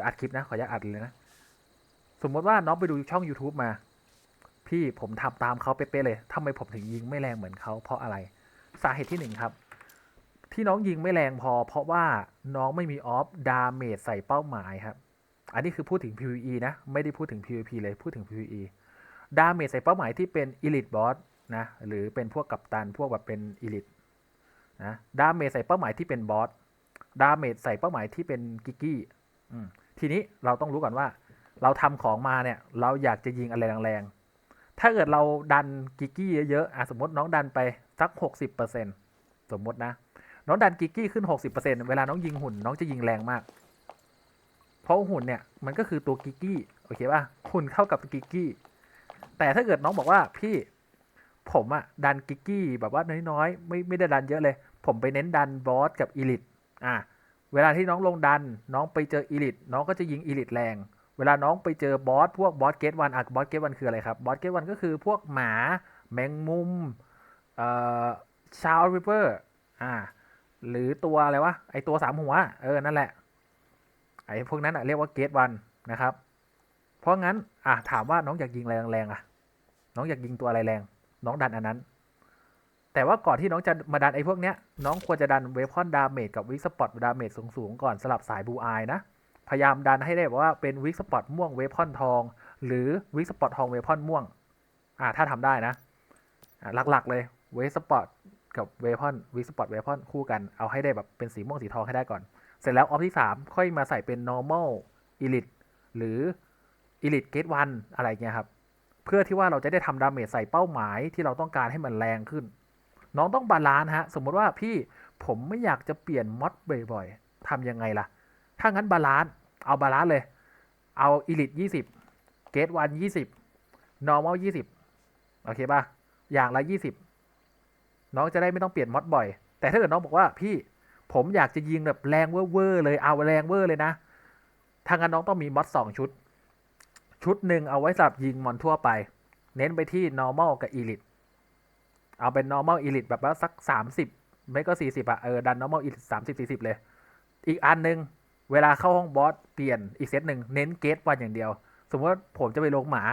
ดี๋ยวอัดคลิปนะ ขออนุญาตอัดเลยนะ สมมติว่าน้องไปดูช่อง YouTube มา พี่ผมทำตามเขาเป๊ะๆเลยทำไมผมถึงยิงไม่แรงเหมือนเขาเพราะอะไร สาเหตุที่หนึ่งครับ ที่น้องยิงไม่แรงพอ เพราะว่าน้องไม่มีออฟดาเมจใส่เป้าหมายครับ อันนี้คือพูดถึง PVE นะ ไม่ได้พูดถึง PVP เลย พูดถึง PVE ดาเมจใส่เป้าหมายที่เป็น Elite Boss นะ หรือเป็นพวกกัปตัน พวกแบบเป็น Elite นะ ดาเมจใส่เป้าหมายที่เป็นบอส ดาเมจใส่เป้าหมายที่เป็นกิกกี้อืม ทีนี้เราต้องรู้ก่อนว่า เราทำของมาเนี่ย เราอยากจะยิงอะไรแรงๆ ถ้าเกิดเราดันกิกกี้เยอะๆอะสมมติน้องดันไปสัก 60%สมมตินะ น้องดันกิกกี้ขึ้น 60%เวลาน้องยิงหุ่น น้องจะยิงแรงมาก เพราะหุ่นเนี่ยมันก็คือตัวกิกกี้โอเคป่ะหุ่นเข้ากับกิกกี้ แต่ถ้าเกิดน้องบอกว่าพี่ผมอะดันกิกกี้แบบว่าน้อยๆ ไม่ไม่ได้ดันเยอะเลย ผมไปเน้นดันบอสกับอีลิทอะ เวลาที่น้องลงดัน น้องไปเจออีลิทน้องก็จะยิงอีลิทแรง เวลาน้องไปเจอบอสพวกบอสเกตวันอะบอสเกตวันคืออะไรครับบอสเกตวันก็คือพวกหมา แมงมุมเอ่อชาวริเวอร์อ่าหรือตัวอะไรวะไอตัวสามหัวเออนั่นแหละไอพวกนั้นอะเรียกว่าเกตวันนะครับ เพราะงั้นอะถามว่าน้องอยากยิงอะไรแรงๆอะน้องอยากยิงตัวอะไรแรง น้องดันอันนั้น แต่ว่าก่อนที่น้องจะมาดันไอ้พวกเนี้ย น้องควรจะดันเวพอนดาเมจกับวิกสปอตดาเมจสูงๆก่อนสลับสายบูอายนะ พยายามดันให้ได้แบบว่าเป็นวิกสปอตม่วงเวพอนทอง หรือวิกสปอตทองเวพอนม่วง อ่าถ้าทำได้นะหลักๆเลยเวสปอตกับเวพอนวิกสปอตเวพอนคู่กันเอาให้ได้แบบเป็นสีม่วงสีทองให้ได้ก่อน เสร็จแล้วออฟที่ 3 ค่อยมาใส่เป็น normal elite หรือ elite gate 1อะไรเงี้ยครับ เพื่อที่ว่าเราจะได้ทำดาเมจใส่เป้าหมายที่เราต้องการให้มันแรงขึ้น น้องต้องบาลานซ์ฮะ สมมติว่าพี่ผมไม่อยากจะเปลี่ยนมอดบ่อยๆทำยังไงล่ะ ถ้างั้นบาลานซ์เอาบาลานซ์เลย เอา elite 20 gate 1 20 normal 20โอเคป่ะ อย่างละ20น้องจะได้ไม่ต้องเปลี่ยนมอดบ่อย แต่ถ้าเกิดน้องบอกว่าพี่ผมอยากจะยิงแบบแรงเวอร์เลยเอาแรงเวอร์เลยนะถ้างั้นน้องต้องมีมอดสองชุด ชุดหนึ่งเอาไว้สำหรับยิงมอนทั่วไป เน้นไปที่ normal กับ elite เอาเป็น normal elite แบบว่าสัก 30 ไม่ก็ 40อะเออ ดัน normal elite 30 40 เลย อีกอันหนึ่งเวลาเข้าห้องบอสเปลี่ยนอีกเซตหนึ่งเน้นเกตวันอย่างเดียว สมมติว่าผมจะไปลงหมา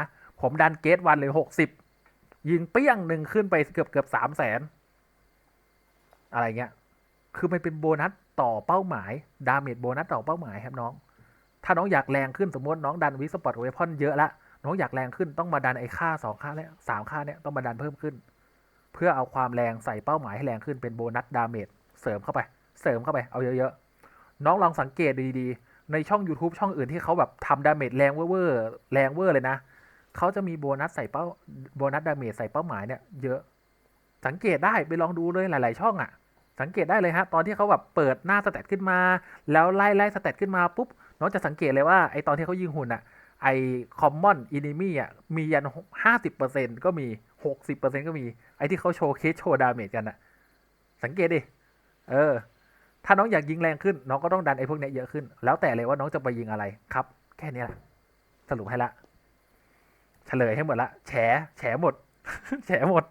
ผมดันเกตวันเลย 60 ยิงเปี้ยงหนึ่งขึ้นไปเกือบเกือบสามแสนอะไรเงี้ย คือมันเป็นโบนัสต่อเป้าหมาย ดาเมจโบนัสต่อเป้าหมายครับน้อง ถ้าน้องอยากแรงขึ้นสมมติน้องดันวิสปอร์ตเวพอนเยอะละ น้องอยากแรงขึ้นต้องมาดันไอ้ค่าสองค่าแล้วสามค่าเนี่ยต้องมาดันเพิ่มขึ้น เพื่อเอาความแรงใส่เป้าหมายให้แรงขึ้นเป็นโบนัสดาเมจเสริมเข้าไป เสริมเข้าไปเอาเยอะๆ น้องลองสังเกตดีๆ ในช่อง YouTube ช่องอื่นที่เขาแบบทำดาเมจแรงเวอร์แรงเวอร์เลยนะเขาจะมีโบนัสใส่เป้าโบนัสดาเมจใส่เป้าหมายเนี่ยเยอะ สังเกตได้ไปลองดูเลยหลาย ๆ ช่องอะ่ะ สังเกตได้เลยฮะตอนที่เขาแบบเปิดหน้าสแตทขึ้นมา แล้วไล่ไล่สแตทขึ้นมาปุ๊บน้องจะสังเกตเลยว่าไอตอนที่เขายิงหุ่นอะ่ะไอคอมมอนอินิมี่อะมียันห้าสิบเปอร์เซ็นก็มี หกสิบเปอร์เซ็นก็มี ไอ้ที่เขาโชว์เคสโชว์ดาเมจกันอะ่ะสังเกตดิ เออ ถ้าน้องอยากยิงแรงขึ้น น้องก็ต้องดันไอ้พวกเนี้ยเยอะขึ้น แล้วแต่เลยว่าน้องจะไปยิงอะไรครับ แค่นี้แหละ สรุปให้ละ เฉลยให้หมดละ แฉ แฉหมด แฉหมด